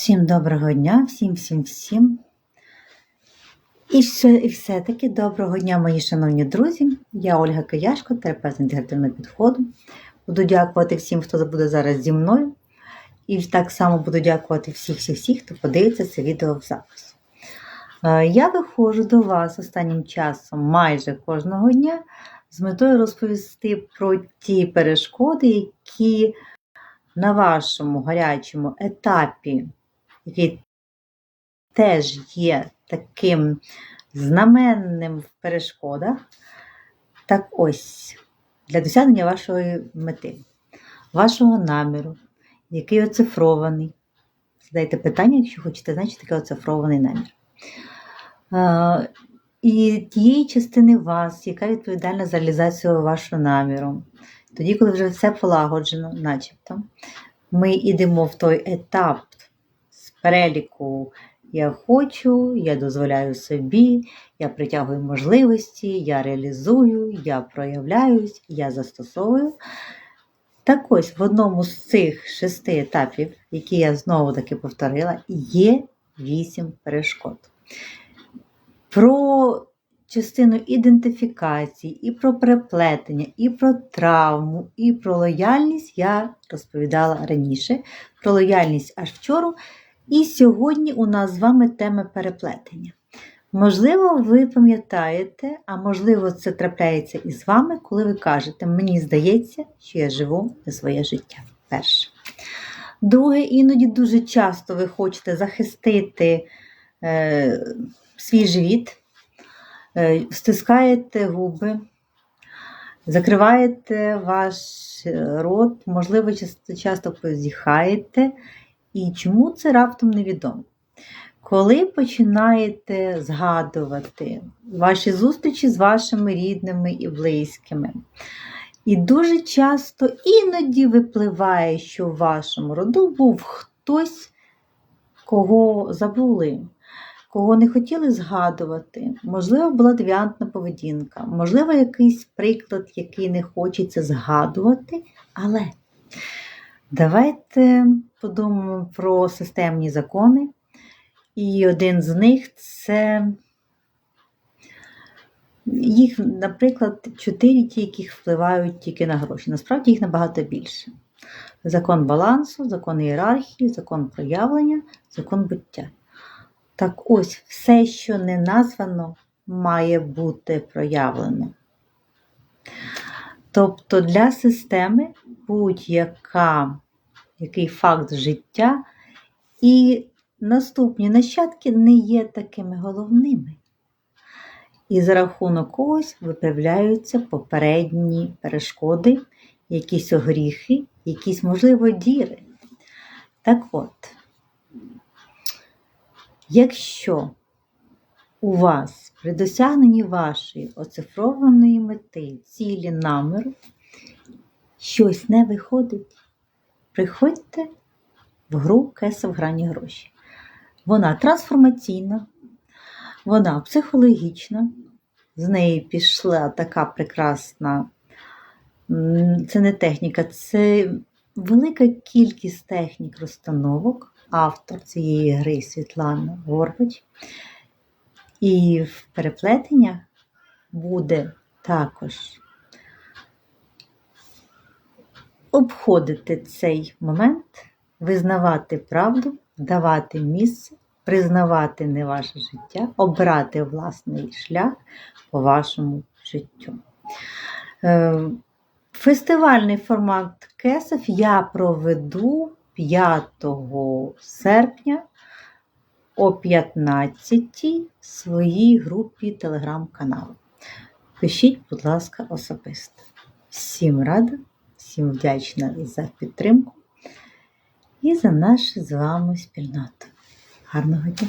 Всім доброго дня, всім, всім, всім. І, все-таки доброго дня, мої шановні друзі. Я Ольга Кияшко, терапевт інтегративного підходу. Буду дякувати всім, хто буде зараз зі мною. І так само буду дякувати всіх, всіх, всіх, хто подивиться це відео в запис. Е, Я виходжу до вас останнім часом майже кожного дня з метою розповісти про ті перешкоди, які на вашому гарячому етапі, теж є таким знаменним в перешкодах, так ось для досягнення вашої мети, вашого наміру, який оцифрований. Задайте питання, якщо хочете знати, що таке оцифрований намір. І тієї частини вас, яка відповідальна за реалізацію вашого наміру. Тоді, коли вже все полагоджено, начебто, ми йдемо в той етап переліку я хочу, я дозволяю собі, я притягую можливості, я реалізую, я проявляюсь, я застосовую. Так ось в одному з цих шести етапів, які я знову таки повторила, є вісім перешкод. Про частину ідентифікації, і про переплетення, і про травму, і про лояльність я розповідала раніше. Про лояльність аж вчора. І сьогодні у нас з вами тема переплетення. Можливо, ви пам'ятаєте, а можливо, це трапляється і з вами, коли ви кажете, мені здається, що я живу своє життя. Перше. Друге, іноді дуже часто ви хочете захистити е, свій живіт, е, стискаєте губи, закриваєте ваш рот, можливо, часто, часто позіхаєте. І чому це раптом невідомо? Коли починаєте згадувати ваші зустрічі з вашими рідними і близькими, і дуже часто іноді випливає, що в вашому роду був хтось, кого забули, кого не хотіли згадувати, можливо, була девіантна поведінка, можливо, якийсь приклад, який не хочеться згадувати, але давайте подумаємо про системні закони. І один з них це їх, наприклад, чотири ті, яких впливають тільки на гроші. Насправді їх набагато більше. Закон балансу, закон ієрархії, закон проявлення, закон буття. Так ось, все, що не названо, має бути проявлено. Тобто для системи будь-яка який факт життя, і наступні нащадки не є такими головними. І за рахунок когось виправляються попередні перешкоди, якісь огріхи, якісь, можливо, діри. Так от, якщо у вас при досягненні вашої оцифрованої мети, цілі наміру, щось не виходить, приходьте в гру Кеса в грані гроші. Вона трансформаційна, вона психологічна, з неї пішла така прекрасна, це не техніка, це велика кількість технік розстановок, автор цієї гри Світлана Горбач. І в переплетеннях буде також обходити цей момент, визнавати правду, давати місце, признавати не ваше життя, обрати власний шлях по вашому життю. Е, фестивальний формат кесов я проведу 5 серпня о 15 в своїй групі телеграм-каналу. Пишіть, будь ласка, особисто. Всім рада! Всім вдячна за підтримку і за нашу з вами спільноту. Гарного дня!